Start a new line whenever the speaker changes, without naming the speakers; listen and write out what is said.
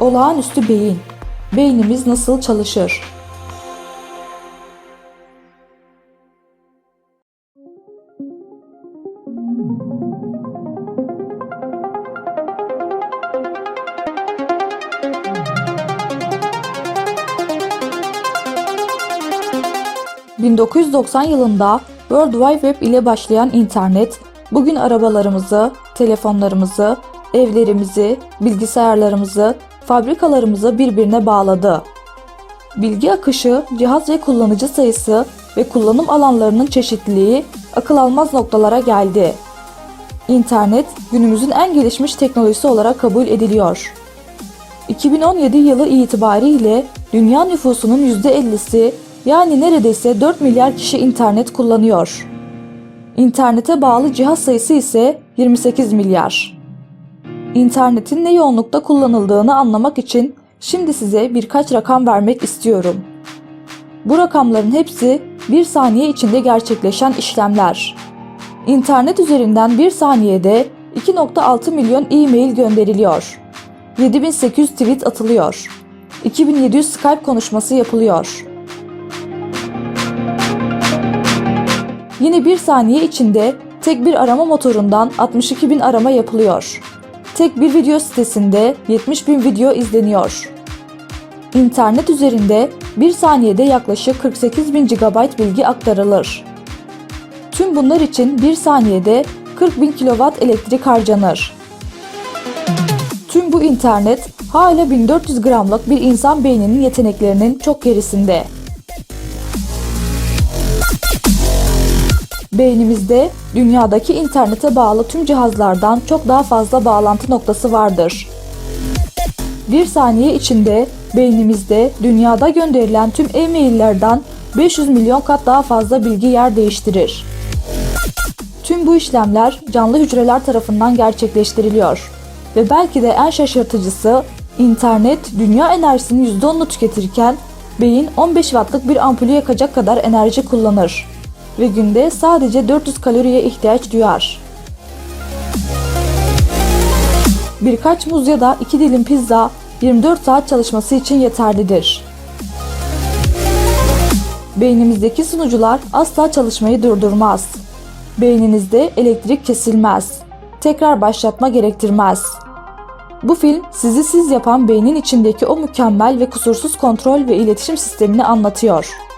Olağanüstü beyin. Beynimiz nasıl çalışır? ...1990 yılında World Wide Web ile başlayan internet, bugün arabalarımızı, telefonlarımızı, evlerimizi, bilgisayarlarımızı, fabrikalarımızı birbirine bağladı. Bilgi akışı, cihaz ve kullanıcı sayısı ve kullanım alanlarının çeşitliliği akıl almaz noktalara geldi. İnternet günümüzün en gelişmiş teknolojisi olarak kabul ediliyor. 2017 yılı itibariyle dünya nüfusunun %50'si yani neredeyse 4 milyar kişi internet kullanıyor. İnternete bağlı cihaz sayısı ise 28 milyar. İnternetin ne yoğunlukta kullanıldığını anlamak için şimdi size birkaç rakam vermek istiyorum. Bu rakamların hepsi bir saniye içinde gerçekleşen işlemler. İnternet üzerinden bir saniyede 2.6 milyon e-mail gönderiliyor. 7800 tweet atılıyor. 2700 Skype konuşması yapılıyor. Yine bir saniye içinde tek bir arama motorundan 62 bin arama yapılıyor. Tek bir video sitesinde 70 bin video izleniyor. İnternet üzerinde bir saniyede yaklaşık 48 bin GB bilgi aktarılır. Tüm bunlar için bir saniyede 40 bin kilowatt elektrik harcanır. Tüm bu internet hala 1400 gramlık bir insan beyninin yeteneklerinin çok gerisinde. Beynimizde dünyadaki internete bağlı tüm cihazlardan çok daha fazla bağlantı noktası vardır. Bir saniye içinde beynimizde dünyada gönderilen tüm e-maillerden 500 milyon kat daha fazla bilgi yer değiştirir. Tüm bu işlemler canlı hücreler tarafından gerçekleştiriliyor. Ve belki de en şaşırtıcısı internet dünya enerjisinin %10'unu tüketirken beyin 15 wattlık bir ampulü yakacak kadar enerji kullanır ve günde sadece 400 kaloriye ihtiyaç duyar. Birkaç muz ya da iki dilim pizza 24 saat çalışması için yeterlidir. Beynimizdeki sunucular asla çalışmayı durdurmaz. Beyninizde elektrik kesilmez. Tekrar başlatma gerektirmez. Bu film sizi siz yapan beynin içindeki o mükemmel ve kusursuz kontrol ve iletişim sistemini anlatıyor.